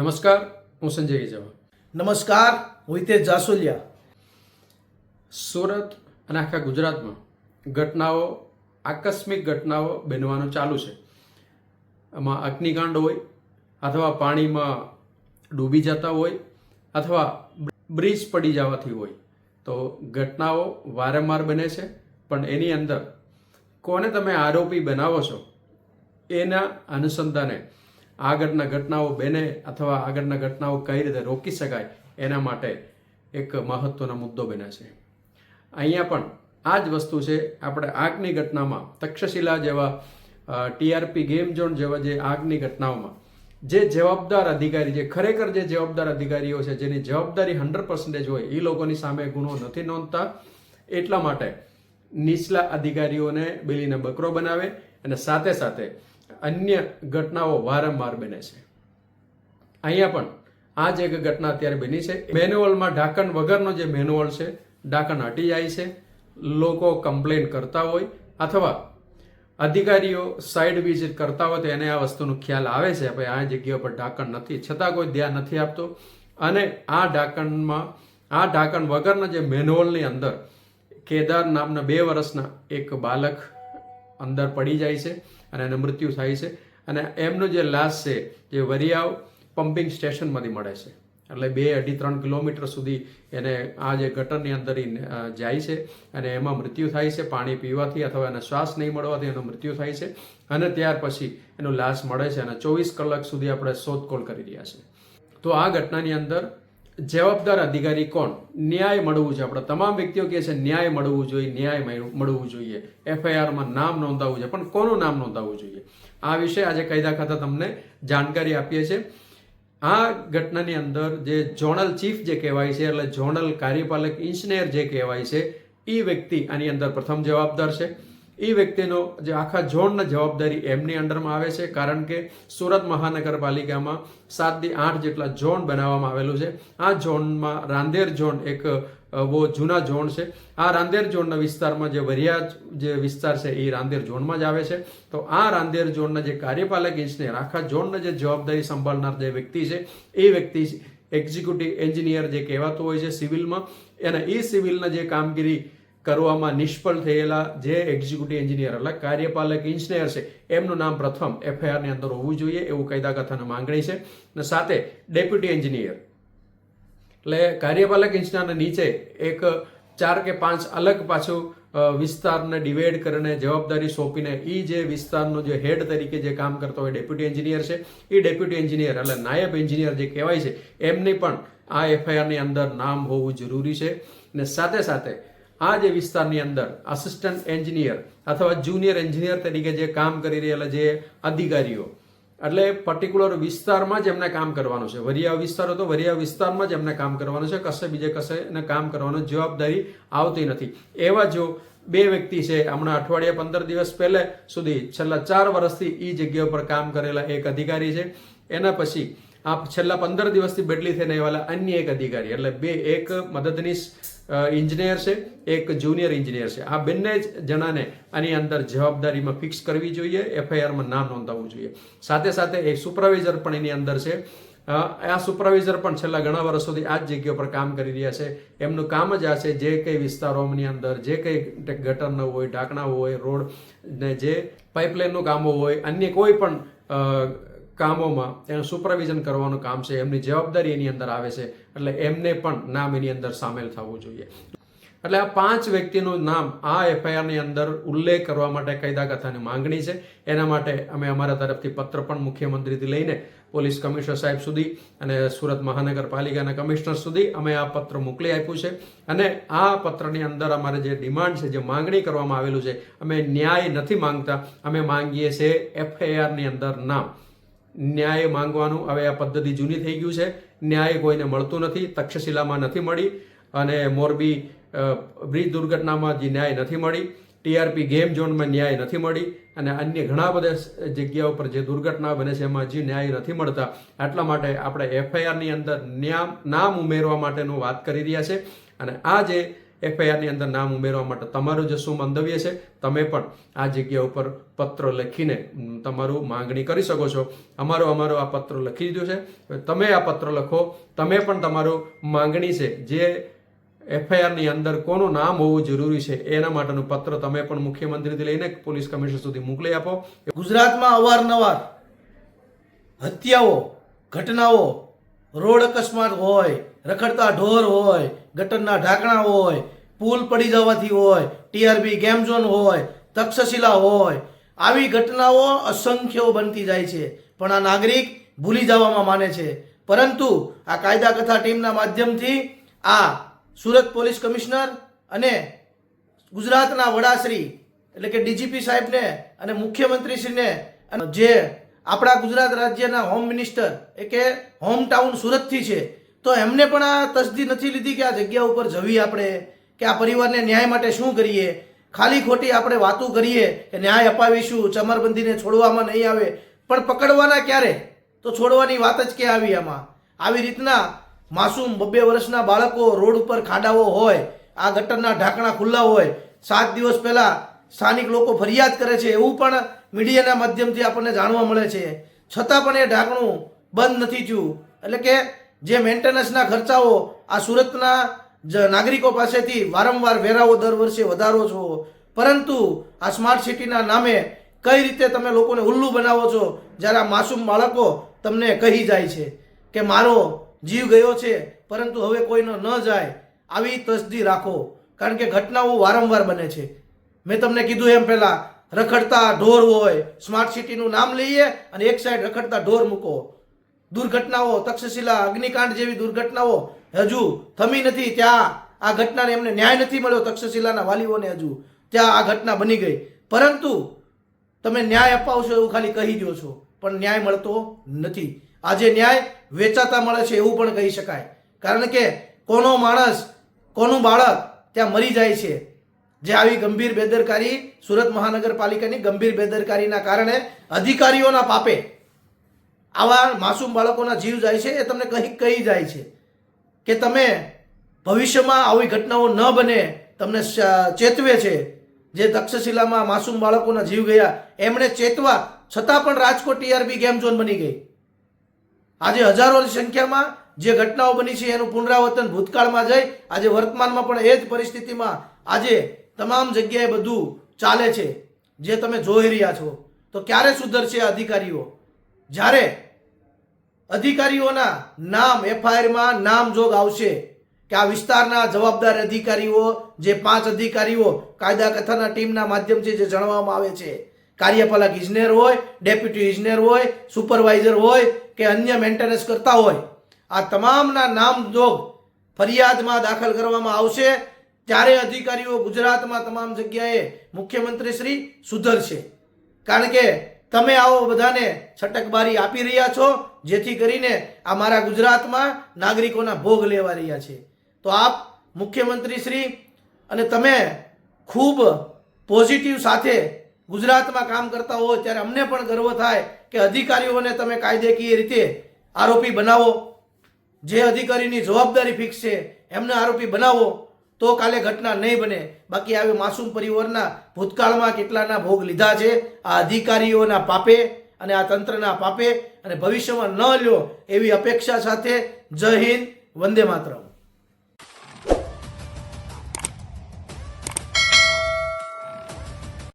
નમસ્કાર હું સંજય ગેજવા. નમસ્કાર હું હિતેશ જાસુલિયા. સુરત અને આખા ગુજરાતમાં ઘટનાઓ આકસ્મિક ઘટનાઓ બનવાનું ચાલુ છે. એમાં અગ્નિકાંડ હોય અથવા પાણીમાં ડૂબી જતા હોય અથવા બ્રિજ પડી જવાથી હોય તો ઘટનાઓ વારંવાર બને છે. પણ એની અંદર કોને તમે આરોપી બનાવો છો એના અનુસંધાને આગળના ઘટનાઓ બને અથવા આગળના ઘટનાઓ કઈ રીતે રોકી શકાય એના માટે એક મહત્વનો મુદ્દો બને છે. અહીંયા પણ આ જ વસ્તુ છે, આપણે આગની ઘટનામાં તક્ષશિલા જેવા ટીઆરપી ગેમ ઝોન જેવા જે આગની ઘટનાઓમાં જે જવાબદાર અધિકારી જે ખરેખર જે જવાબદાર અધિકારીઓ છે, જેની જવાબદારી હંડ્રેડ પર્સન્ટેજ હોય, એ લોકોની સામે ગુનો નથી નોંધતા. એટલા માટે નીચલા અધિકારીઓને બેલીને બકરો બનાવે અને સાથે સાથે અન્ય ઘટનાઓ વારંવાર બને છે. અહીંયા પણ આ જ એક ઘટના અત્યારે બની છે. મેન્યુઅલમાં ઢાંકણ વગરનો જે મેન્યુઅલ છે, ઢાંકણ હટી જાય છે. લોકો કમ્પ્લેન કરતા હોય અથવા અધિકારીઓ સાઈડ વિઝિટ કરતા હોય તો એને આ વસ્તુનો ખ્યાલ આવે છે, ભાઈ આ જગ્યા પર ઢાંકણ નથી. છતાં કોઈ ધ્યાન નથી આપતો. અને આ ઢાંકણમાં, આ ઢાંકણ વગરના જે મેન્યુઅલની અંદર કેદાર નામના બે વર્ષના એક બાલક અંદર પડી જાય છે અને એને મૃત્યુ થાય છે. અને એમનો જે લાશ છે જે વરિયાવ પમ્પિંગ સ્ટેશનમાંથી મળે છે. એટલે બે અઢી ત્રણ કિલોમીટર સુધી એને આ જે ગટરની અંદર જાય છે અને એમાં મૃત્યુ થાય છે, પાણી પીવાથી અથવા એને શ્વાસ નહીં મળવાથી એનું મૃત્યુ થાય છે અને ત્યાર પછી એનો લાશ મળે છે અને ચોવીસ કલાક સુધી આપણે શોધખોળ કરી રહ્યા છે તો આ ઘટનાની અંદર જવાબદાર અધિકારી કોણ? ન્યાય મળવું છે આપણે તમામ વ્યક્તિઓ કહે છે, ન્યાય મળવું જોઈએ, ન્યાય મળવું જોઈએ. એફઆઈઆરમાં નામ નોંધાવવું જોઈએ. પણ કોનું નામ નોંધાવવું જોઈએ? આ વિશે આજે કાયદા ખાતા તમને જાણકારી આપીએ છીએ. આ ઘટનાની અંદર જે ઝોનલ ચીફ જે કહેવાય છે, એટલે ઝોનલ કાર્યપાલક, ઇન્જિનિયર જે કહેવાય છે એ વ્યક્તિ આની અંદર પ્રથમ જવાબદાર છે. એ વ્યક્તિનો જે આખા ઝોનની જવાબદારી એમની અંડરમાં આવે છે, કારણ કે સુરત મહાનગરપાલિકામાં સાતથી આઠ જેટલા ઝોન બનાવવામાં આવેલું છે. આ ઝોનમાં રાંદેર ઝોન એક બહુ જૂના ઝોન છે. આ રાંદેર ઝોનના વિસ્તારમાં જે વરિયા જે વિસ્તાર છે એ રાંદેર ઝોનમાં જ આવે છે. તો આ રાંદેર ઝોનના જે કાર્યપાલક ઇજનેર આખા ઝોનના જે જવાબદારી સંભાળનાર જે વ્યક્તિ છે, એ વ્યક્તિ એક્ઝિક્યુટિવ એન્જિનિયર જે કહેવાતું હોય છે સિવિલમાં અને એ સિવિલના જે કામગીરી કરવામાં નિષ્ફળ થયેલા જે એક્ઝિક્યુટિવ એન્જિનિયર એટલે કાર્યપાલક ઇન્જિનિયર છે, એમનું નામ પ્રથમ એફઆઈઆરની અંદર હોવું જોઈએ એવું કાયદા કથાની માંગણી છે. અને સાથે ડેપ્યુટી એન્જિનિયર એટલે કાર્યપાલક ઇન્જિનિયરના નીચે એક ચાર કે પાંચ અલગ પાછું વિસ્તારને ડિવાઈડ કરીને જવાબદારી સોંપીને એ જે વિસ્તારનો જે હેડ તરીકે જે કામ કરતો હોય ડેપ્યુટી એન્જિનિયર છે એ ડેપ્યુટી એન્જિનિયર એટલે નાયબ એન્જિનિયર જે કહેવાય છે, એમની પણ આ એફઆઈઆરની અંદર નામ હોવું જરૂરી છે. ને સાથે સાથે આ જે વિસ્તારની અંદર આસિસ્ટન્ટ એન્જિનિયર અથવા જુનિયર એન્જિનિયર તરીકે જે કામ કરી રહેલા જે અધિકારીઓ, એટલે પર્ટિક્યુલર વિસ્તારમાં જ એમને કામ કરવાનું છે. વરિયા વિસ્તાર હતો વરિયા વિસ્તારમાં જ એમને કામ કરવાનું છે. કશે બીજે કશે એને કામ કરવાની જવાબદારી આવતી નથી. એવા જો બે વ્યક્તિ છે, હમણાં અઠવાડિયા પંદર દિવસ પહેલે સુધી છેલ્લા ચાર વર્ષથી એ જગ્યા ઉપર કામ કરેલા એક અધિકારી છે. એના પછી આ છેલ્લા પંદર દિવસથી બદલી થઈને આવેલા અન્ય એક અધિકારી, એટલે બે એક મદદનીશ ઇન્જિનિયર છે, એક જુનિયર ઇન્જિનિયર છે. આ બંને જ જણાને આની અંદર જવાબદારીમાં ફિક્સ કરવી જોઈએ એફઆઈઆરમાં નામ નોંધાવવું જોઈએ. સાથે સાથે એક સુપરવાઇઝર પણ એની અંદર છે. આ સુપરવાઇઝર પણ છેલ્લા ઘણા વર્ષોથી આ જ જગ્યા પર કામ કરી રહ્યા છે. એમનું કામ જ આ છે જે કંઈ વિસ્તારોની અંદર, જે કઈ ગટરના હોય, ઢાંકણા હોય, રોડ ને જે પાઇપલાઇનનું કામો હોય, અન્ય કોઈ પણ કામોમાં એનું સુપરવિઝન કરવાનું કામ છે, એમની જવાબદારી એની અંદર આવે છે, એટલે એમને પણ નામ એની અંદર સામેલ થવું જોઈએ. એટલે આ પાંચ વ્યક્તિનું નામ આ એફઆઈઆરની અંદર ઉલ્લેખ કરવા માટે કાયદા કથાની માંગણી છે. એના માટે અમે અમારા તરફથી પત્ર પણ મુખ્યમંત્રીથી લઈને પોલીસ કમિશનર સાહેબ સુધી અને સુરત મહાનગરપાલિકાના કમિશનર સુધી અમે આ પત્ર મોકલી આપ્યું છે. અને આ પત્રની અંદર અમારે જે ડિમાન્ડ છે, જે માંગણી કરવામાં આવેલું છે, અમે ન્યાય નથી માંગતા. અમે માંગીએ છીએ એફઆઈઆરની અંદર નામ. ન્યાય માંગવાનું હવે આ પદ્ધતિ જૂની થઈ ગયું છે. ન્યાય કોઈને મળતું નથી, તક્ષશિલામાં નથી મળી અને મોરબી બ્રિજ દુર્ઘટનામાં જે ન્યાય નથી મળી, ટીઆરપી ગેમ ઝોનમાં ન્યાય નથી મળી અને અન્ય ઘણા બધા જગ્યાઓ પર જે દુર્ઘટના બને છે એમાં જે ન્યાય નથી મળતા એટલા માટે આપણે એફઆઈઆરની અંદર નામ ઉમેરવા માટેનું વાત કરી રહ્યા છે. અને આ જે એફઆઈઆરની અંદર નામ ઉમેરવા માટે તમારું જે શું મંતવ્ય છે, તમે પણ આ જગ્યા ઉપર પત્ર લખીને તમારું માંગણી કરી શકો છો. અમારો અમારો આ પત્ર લખી દીધું છે. તમે આ પત્ર લખો, તમે પણ તમારું માંગણી છે, જે એફઆઈઆરની અંદર કોનું નામ હોવું જરૂરી છે, એના માટેનું પત્ર તમે પણ મુખ્યમંત્રીથી લઈને પોલીસ કમિશનર સુધી મોકલી આપો. ગુજરાતમાં અવારનવાર હત્યાઓ, ઘટનાઓ રોડ અકસ્માત હોય, રખડતા ઢોર હોય, ગટરના ઢાંકણા હોય, પુલ પડી જવાથી હોય, ટીઆરબી ગેમ ઝોન હોય, તક્ષશિલા હોય, આવી ઘટનાઓ અસંખ્ય બનતી જાય છે. પણ આ નાગરિક ભૂલી જવામાં માને છે. પરંતુ આ કાયદા કથા ટીમના માધ્યમથી આ સુરત પોલીસ કમિશનર અને ગુજરાતના વડાશ્રી એટલે કે ડીજીપી સાહેબને અને મુખ્યમંત્રીશ્રીને જે આપણા ગુજરાત રાજ્યના હોમ મિનિસ્ટર એ કે હોમ ટાઉન સુરતથી છે. તો એમને પણ આ તસદી નથી લીધી કે આ જગ્યા ઉપર જવી આપણે, કે આ પરિવારને ન્યાય માટે શું કરીએ? ખાલી ખોટી આપણે વાતો કરીએ કે ન્યાય અપાવીશું, ચમરબંધીને છોડવામાં નહીં આવે. પણ પકડવાના ક્યારે? તો છોડવાની વાત જ કે આવી આમાં? આવી રીતના માસૂમ બબ્બે વર્ષના બાળકો રોડ ઉપર ખાડાઓ હોય, આ ગટરના ઢાંકણા ખુલ્લા હોય, સાત દિવસ પહેલાં સ્થાનિક લોકો ફરિયાદ કરે છે. એવું પણ મીડિયાના માધ્યમથી આપણને જાણવા મળે છે. છતાં પણ એ ઢાંકણું બંધ નથી થયું. એટલે કે જે મેન્ટેનન્સના ખર્ચાઓ આ સુરતના જ નાગરિકો પાસેથી વારંવાર વેરાઓ દર વર્ષે વધારો છો. પરંતુ આ સ્માર્ટ સિટીના નામે કઈ રીતે તમે લોકોને ઉલ્લુ બનાવો છો? જ્યારે આ માસૂમ બાળકો તમને કહી જાય છે કે મારો જીવ ગયો છે, પરંતુ હવે કોઈનો ન જાય. આવી તસદી રાખો. કારણ કે ઘટનાઓ વારંવાર બને છે. મેં તમને કીધું એમ પહેલા રખડતા ઢોર હોય સ્માર્ટ સિટીનું નામ લઈએ અને એક સાઈડ રખડતા ઢોર મૂકો. દુર્ઘટનાઓ, તક્ષશિલા, અગ્નિકાંડ જેવી દુર્ઘટનાઓ, હજુ થમી નથી ત્યાં. આ ઘટનાને એમને ન્યાય નથી મળ્યો તક્ષશિલાના વાલીઓને હજુ. ત્યાં આ ઘટના બની ગઈ. પરંતુ તમે ન્યાય અપાવશો એવું ખાલી કહી દો છો. પણ ન્યાય મળતો નથી. આજે ન્યાય વેચાતા મળે છે એવું પણ કહી શકાય. કારણ કે કોનો માણસ, કોનું બાળક ત્યાં મરી જાય છે. જે આવી ગંભીર બેદરકારી સુરત મહાનગરપાલિકાની ગંભીર બેદરકારીના કારણે અધિકારીઓના પાપે આવા માસૂમ બાળકોના જીવ જાય છે, એ તમને કહી કહી જાય છે કે તમે ભવિષ્યમાં આવી ઘટનાઓ ન બને, તમને ચેતવે છે. જે તક્ષશિલામાં માસૂમ બાળકોના જીવ ગયા, એમણે ચેતવા છતાં પણ રાજકોટ ટીઆરબી ગેમ ઝોન બની ગઈ. આજે હજારોની સંખ્યામાં જે ઘટનાઓ બની છે, એનું પુનરાવર્તન ભૂતકાળમાં જઈ આજે વર્તમાનમાં પણ એ જ પરિસ્થિતિમાં આજે તમામ જગ્યાએ બધું ચાલે છે, જે તમે જોઈ રહ્યા છો. તો ક્યારે સુધરશે અધિકારીઓ? જ્યારે અધિકારીઓના નામ એફઆઈઆરમાં નામ જોગ આવશે કે આ વિસ્તારના જવાબદાર અધિકારીઓ, જે પાંચ અધિકારીઓ કાયદા કથાના ટીમના માધ્યમથી જે જણાવવામાં આવે છે. કાર્યપાલક ઇજનેર હોય, ડેપ્યુટી ઇજનેર હોય, સુપરવાઇઝર હોય કે અન્ય મેન્ટેનન્સ કરતા હોય, આ તમામના નામ જોગ ફરિયાદમાં દાખલ કરવામાં આવશે ત્યારે અધિકારીઓ ગુજરાતમાં તમામ જગ્યાએ મુખ્યમંત્રી શ્રી સુધરશે કારણ કે તમે આવો બધાને છટકબારી આપી રહ્યા છો, જેથી કરીને આ મારા ગુજરાતમાં નાગરિકોના ભોગ લેવા રહ્યા છે. તો આપ મુખ્યમંત્રી શ્રી અને તમે ખૂબ પોઝિટિવ સાથે ગુજરાતમાં કામ કરતા હો, ત્યારે અમને પણ ગર્વ થાય કે અધિકારીઓને તમે કાયદેકીય રીતે આરોપી બનાવો. જે અધિકારીની જવાબદારી ફિક્સ છે, એમને આરોપી બનાવો. તો કાલે ઘટના નહીં બને. બાકી આવી માસૂમ પરિવારના ભૂતકાળમાં કેટલાના ભોગ લીધા છે? આ અધિકારીઓના પાપે અને આ તંત્રના પાપે અને ભવિષ્યમાં ન લ્યો એવી અપેક્ષા સાથે જય હિન્દ, વંદે માતરમ.